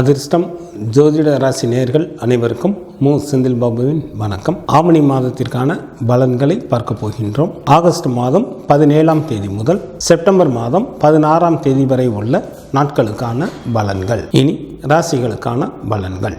அதிர்ஷ்டம். ஜோதிட ராசி நேர்கள் அனைவருக்கும் மு. செந்தில் பாபுவின் வணக்கம். ஆவணி மாதத்திற்கான பலன்களை பார்க்க போகின்றோம். ஆகஸ்ட் மாதம் பதினேழாம் தேதி முதல் செப்டம்பர் மாதம் பதினாறாம் தேதி வரை உள்ள நாட்களுக்கான பலன்கள். இனி ராசிகளுக்கான பலன்கள்.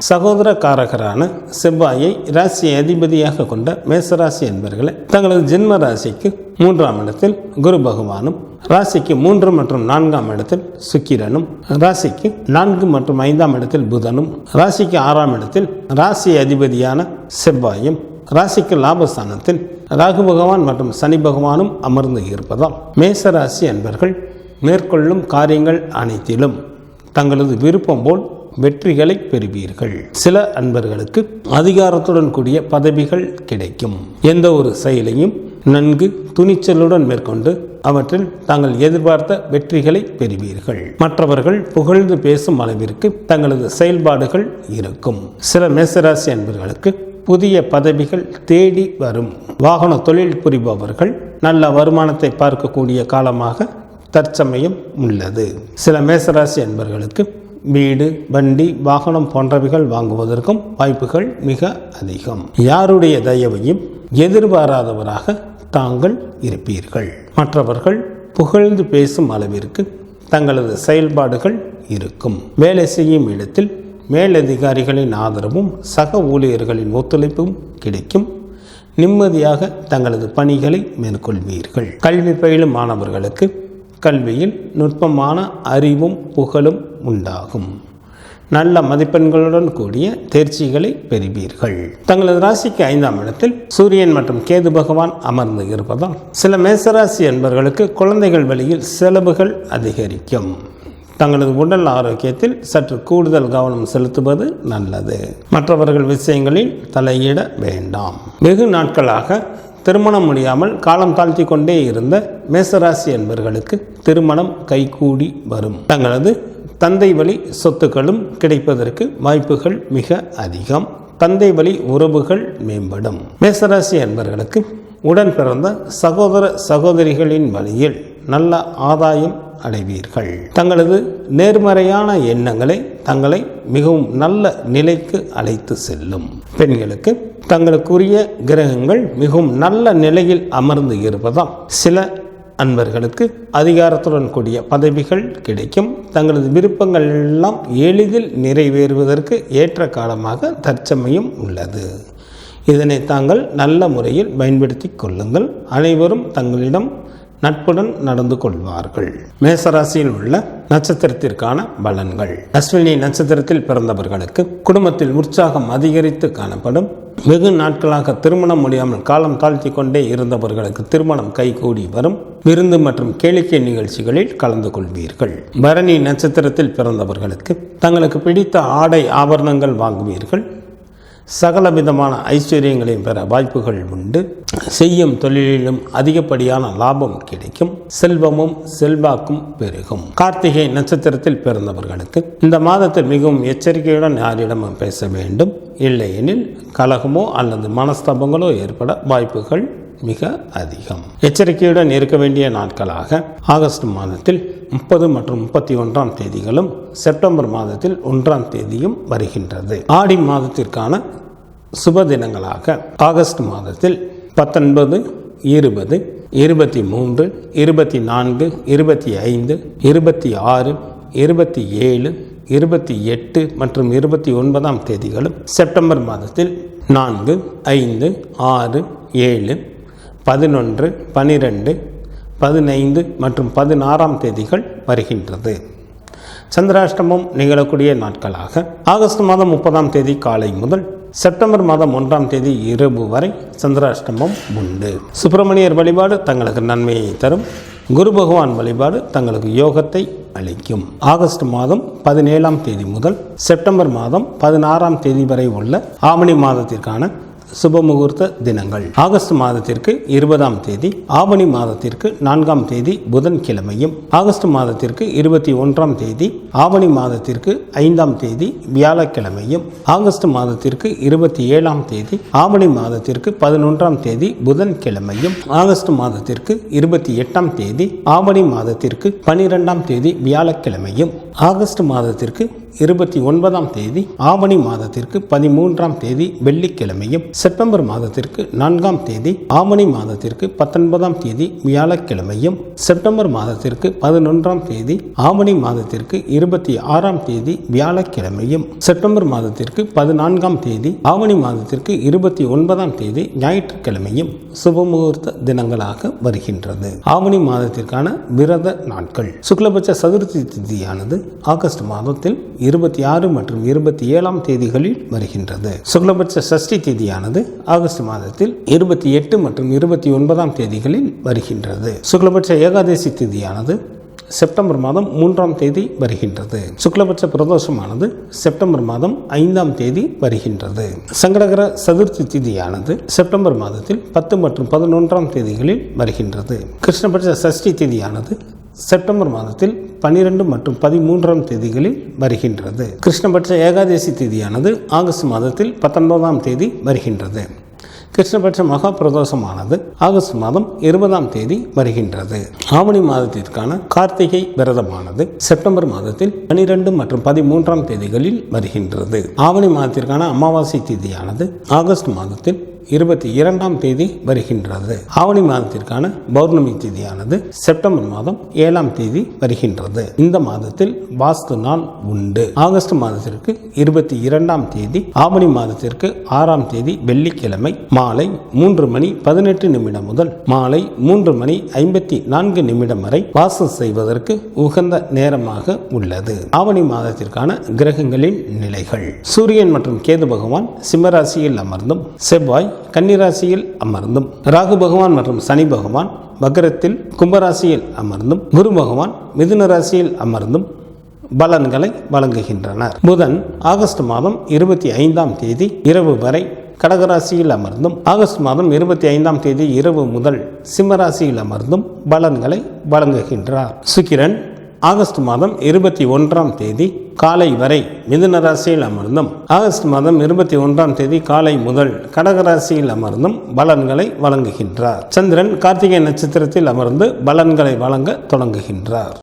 சகோதரக்காரகரான செவ்வாயை ராசி அதிபதியாக கொண்ட மேசராசி என்பர்களை தங்களது ஜென்ம ராசிக்கு மூன்றாம் இடத்தில் குரு பகவானும் ராசிக்கு மூன்று மற்றும் நான்காம் இடத்தில் சுக்கிரனும் ராசிக்கு நான்கு மற்றும் ஐந்தாம் இடத்தில் புதனும் ராசிக்கு ஆறாம் இடத்தில் ராசி அதிபதியான செவ்வாயும் ராசிக்கு லாபஸ்தானத்தில் ராகு பகவான் மற்றும் சனி பகவானும் அமர்ந்து இருப்பதால் மேசராசி என்பர்கள் மேற்கொள்ளும் காரியங்கள் அனைத்திலும் தங்களது விருப்பம் போல் வெற்றிகளை பெறுவீர்கள். சில அன்பர்களுக்கு அதிகாரத்துடன் கூடிய பதவிகள் கிடைக்கும். எந்த ஒரு செயலையும் நன்கு துணிச்சலுடன் மேற்கொண்டு அவற்றில் தாங்கள் எதிர்பார்த்த வெற்றிகளை பெறுவீர்கள். மற்றவர்கள் புகழ்ந்து பேசும் அளவிற்கு தங்களது செயல்பாடுகள் இருக்கும். சில மேசராசி அன்பர்களுக்கு புதிய பதவிகள் தேடி வரும். வாகன தொழில் புரிபவர்கள் நல்ல வருமானத்தை பார்க்கக்கூடிய காலமாக தற்சமயம் உள்ளது. சில மேசராசி அன்பர்களுக்கு வீடு வண்டி வாகனம் போன்றவைகள் வாங்குவதற்கும் வாய்ப்புகள் மிக அதிகம். யாருடைய தயவையும் எதிர்பாராதவராக தாங்கள் இருப்பீர்கள். மற்றவர்கள் புகழ்ந்து பேசும் அளவிற்கு தங்களது செயல்பாடுகள் இருக்கும். வேலை செய்யும் இடத்தில் மேலதிகாரிகளின் ஆதரவும் சக ஊழியர்களின் ஒத்துழைப்பும் கிடைக்கும். நிம்மதியாக தங்களது பணிகளை மேற்கொள்வீர்கள். கல்வி பயிலும் மாணவர்களுக்கு கல்வியில் நுட்பமான அறிவும் புகழும் உண்டாகும். நல்ல மதிப்பெண்களுடன் கூடிய தேர்ச்சிகளை பெறுவீர்கள். தங்களது ராசிக்கு ஐந்தாம் இடத்தில் சூரியன் மற்றும் கேது பகவான் அமர்ந்து இருப்பதால் சில மேசராசி என்பவர்களுக்கு குழந்தைகள் வழியில் செலவுகள் அதிகரிக்கும். தங்களது உடல் ஆரோக்கியத்தில் சற்று கூடுதல் கவனம் செலுத்துவது நல்லது. மற்றவர்கள் விஷயங்களில் தலையிட வேண்டாம். வெகு நாட்களாக திருமணம் முடியாமல் காலம் தாழ்த்தி கொண்டே இருந்த மேசராசி என்பவர்களுக்கு திருமணம் கைகூடி வரும். தங்களது தந்தை வழி சொத்துக்களும் கிடைப்பதற்கு வாய்ப்புகள் மிக அதிகம். தந்தை வழி உறவுகள் மேம்படும். மேசராசி என்பவர்களுக்கு உடன் பிறந்த சகோதர சகோதரிகளின் வழியில் நல்ல ஆதாயம் அடைவீர்கள். தங்களது நேர்மறையான எண்ணங்களை தங்களை மிகவும் நல்ல நிலைக்கு அழைத்து செல்லும். பெண்களுக்கு தங்களுக்குரிய கிரகங்கள் மிகவும் நல்ல நிலையில் அமர்ந்து இருப்பதால் சில அன்பர்களுக்கு அதிகாரத்துடன் கூடிய பதவிகள் கிடைக்கும். தங்களது விருப்பங்கள் எல்லாம் எளிதில் நிறைவேறுவதற்கு ஏற்ற காலமாக தற்சமயம் உள்ளது. இதனை தாங்கள் நல்ல முறையில் பயன்படுத்தி கொள்ளுங்கள். அனைவரும் தங்களிடம் நட்புடன் நடந்து கொள்வார்கள். மேசராசியில் உள்ள நட்சத்திரத்திற்கான பலன்கள். அஸ்வினி நட்சத்திரத்தில் பிறந்தவர்களுக்கு குடும்பத்தில் உற்சாகம் அதிகரித்து காணப்படும். வெகு நாட்களாக திருமணம் முடியாமல் காலம் தாழ்த்தி கொண்டே இருந்தவர்களுக்கு திருமணம் கைகூடி வரும் விருந்து மற்றும் கேளிக்கை நிகழ்ச்சிகளில் கலந்து கொள்வீர்கள். பரணி நட்சத்திரத்தில் பிறந்தவர்களுக்கு தங்களுக்கு பிடித்த ஆடை ஆபரணங்கள் வாங்குவீர்கள். சகல விதமான ஐஸ்வர்யங்களையும் பெற வாய்ப்புகள் உண்டு. செய்யும் தொழிலிலும் அதிகப்படியான லாபம் கிடைக்கும். செல்வமும் செல்வாக்கும் பெருகும். கார்த்திகை நட்சத்திரத்தில் பிறந்தவர்களுக்கு இந்த மாதத்தில் மிகவும் எச்சரிக்கையுடன் யாரிடமும் பேச வேண்டும். இல்லையெனில் கலகமோ அல்லது மனஸ்தாபங்களோ ஏற்பட வாய்ப்புகள் மிக அதிகம். எச்சரிக்கையுடன் இருக்க வேண்டிய நாட்களாக ஆகஸ்ட் மாதத்தில் முப்பது மற்றும் முப்பத்தி ஒன்றாம் தேதிகளும் செப்டம்பர் மாதத்தில் ஒன்றாம் தேதியும் வருகின்றது. ஆடி மாதத்திற்கான சுப தினங்களாக ஆகஸ்ட் மாதத்தில் பத்தொன்பது இருபது இருபத்தி மூன்று இருபத்தி நான்கு இருபத்தி ஐந்து இருபத்தி ஆறு இருபத்தி ஏழு இருபத்தி எட்டு மற்றும் இருபத்தி ஒன்பதாம் தேதிகளும் செப்டம்பர் மாதத்தில் நான்கு ஐந்து ஆறு ஏழு பதினொன்று பனிரெண்டு பதினைந்து மற்றும் பதினாறாம் தேதிகள் வருகின்றது. சந்திராஷ்டமம் நிகழக்கூடிய நாட்களாக ஆகஸ்ட் மாதம் முப்பதாம் தேதி காலை முதல் செப்டம்பர் மாதம் ஒன்றாம் தேதி இரவு வரை சந்திராஷ்டமம் உண்டு. சுப்பிரமணியர் வழிபாடு தங்களுக்கு நன்மையை தரும். குரு பகவான் வழிபாடு தங்களுக்கு யோகத்தை அளிக்கும். ஆகஸ்ட் மாதம் பதினேழாம் தேதி முதல் செப்டம்பர் மாதம் பதினாறாம் தேதி வரை உள்ள ஆவணி மாதத்திற்கான சுபமுகூர்த்த தினங்கள். ஆகஸ்ட் மாதத்திற்கு இருபதாம் தேதி ஆவணி மாதத்திற்கு நான்காம் தேதி புதன்கிழமையும் ஆகஸ்ட் மாதத்திற்கு இருபத்தி ஒன்றாம் தேதி ஆவணி மாதத்திற்கு ஐந்தாம் தேதி வியாழக்கிழமையும் ஆகஸ்ட் மாதத்திற்கு இருபத்தி ஏழாம் தேதி ஆவணி மாதத்திற்கு பதினொன்றாம் தேதி புதன்கிழமையும் ஆகஸ்ட் மாதத்திற்கு இருபத்தி எட்டாம் தேதி ஆவணி மாதத்திற்கு பனிரெண்டாம் தேதி வியாழக்கிழமையும் ஆகஸ்ட் மாதத்திற்கு இருபத்தி ஒன்பதாம் தேதி ஆவணி மாதத்திற்கு பதிமூன்றாம் தேதி வெள்ளிக்கிழமையும் செப்டம்பர் மாதத்திற்கு நான்காம் தேதி ஆவணி மாதத்திற்கு பத்தொன்பதாம் தேதி வியாழக்கிழமையும் செப்டம்பர் மாதத்திற்கு பதினொன்றாம் தேதி ஆவணி மாதத்திற்கு இருபத்தி ஆறாம் தேதி வியாழக்கிழமையும் செப்டம்பர் மாதத்திற்கு பதினான்காம் தேதி ஆவணி மாதத்திற்கு இருபத்தி ஒன்பதாம் தேதி ஞாயிற்றுக்கிழமையும் சுபமுகூர்த்த தினங்களாக வருகின்றது. ஆவணி மாதத்திற்கான விரத நாட்கள். சுக்லபட்ச சதுர்த்தி திதியானது ஆகஸ்ட் மாதத்தில் இருபத்தி ஆறு மற்றும் இருபத்தி ஏழாம் தேதிகளில் வருகின்றது. சுக்லபட்ச சஷ்டி திதியானது ஆகஸ்ட் மாதத்தில் இருபத்தி எட்டு மற்றும் இருபத்தி ஒன்பதாம் தேதிகளில் வருகின்றது. சுக்லபட்ச ஏகாதசி திதியானது செப்டம்பர் மாதம் மூன்றாம் தேதி வருகின்றது. சுக்லபட்ச பிரதோஷமானது செப்டம்பர் மாதம் ஐந்தாம் தேதி வருகின்றது. சங்கடகர சதுர்த்தி திதியானது செப்டம்பர் மாதத்தில் பத்து மற்றும் பதினொன்றாம் தேதிகளில் வருகின்றது. கிருஷ்ணபட்ச சஷ்டி திதியானது செப்டம்பர் மாதத்தில் பனிரெண்டு மற்றும் பதிமூன்றாம் தேதிகளில் வருகின்றது. கிருஷ்ணபட்ச ஏகாதசி திதியானது ஆகஸ்ட் மாதத்தில் பத்தொன்பதாம் தேதி வருகின்றது. கிருஷ்ணபட்ச மகா பிரதோஷமானது ஆகஸ்ட் மாதம் இருபதாம் தேதி வருகின்றது. ஆவணி மாதத்திற்கான கார்த்திகை விரதமானது செப்டம்பர் மாதத்தில் பனிரெண்டு மற்றும் பதிமூன்றாம் தேதிகளில் வருகின்றது. ஆவணி மாதத்திற்கான அமாவாசை தேதியானது ஆகஸ்ட் மாதத்தில் இருபத்தி இரண்டாம் தேதி வருகின்றது. ஆவணி மாதத்திற்கான பௌர்ணமி தேதியானது செப்டம்பர் மாதம் ஏழாம் தேதி வருகின்றது. இந்த மாதத்தில் வாஸ்து நாள் உண்டு. ஆகஸ்ட் மாதத்திற்கு இருபத்தி இரண்டாம் தேதி ஆவணி மாதத்திற்கு ஆறாம் தேதி வெள்ளிக்கிழமை மாலை மூன்று மணி பதினெட்டு நிமிடம் முதல் மாலை மூன்று மணி ஐம்பத்தி நான்கு நிமிடம் வரை வாசம் செய்வதற்கு உகந்த நேரமாக உள்ளது. ஆவணி மாதத்திற்கான கிரகங்களின் நிலைகள். சூரியன் மற்றும் கேது பகவான் சிம்மராசியில் அமர்ந்தும் செவ்வாய் கன்னிராசியில் அமர்ந்தும் ராகு பகவான் மற்றும் சனி பகவான் மகரத்தில் கும்பராசியில் அமர்ந்தும் குரு பகவான் மிதுன ராசியில் அமர்ந்தும் பலன்களை வழங்குகின்றனர். புதன் ஆகஸ்ட் மாதம் இருபத்தி ஐந்தாம் தேதி இரவு வரை கடகராசியில் அமர்ந்தும் ஆகஸ்ட் மாதம் இருபத்தி ஐந்தாம் தேதி இரவு முதல் சிம்மராசியில் அமர்ந்தும் பலன்களை வழங்குகின்றார். சுக்கிரன் ஆகஸ்ட் மாதம் இருபத்தி ஒன்றாம் தேதி காலை வரை மிதுன ராசியில் அமர்ந்தும் ஆகஸ்ட் மாதம் இருபத்தி ஒன்றாம் தேதி காலை முதல் கடகராசியில் அமர்ந்தும் பலன்களை வழங்குகின்றார். சந்திரன் கார்த்திகை நட்சத்திரத்தில் அமர்ந்து பலன்களை வழங்க தொடங்குகின்றார்.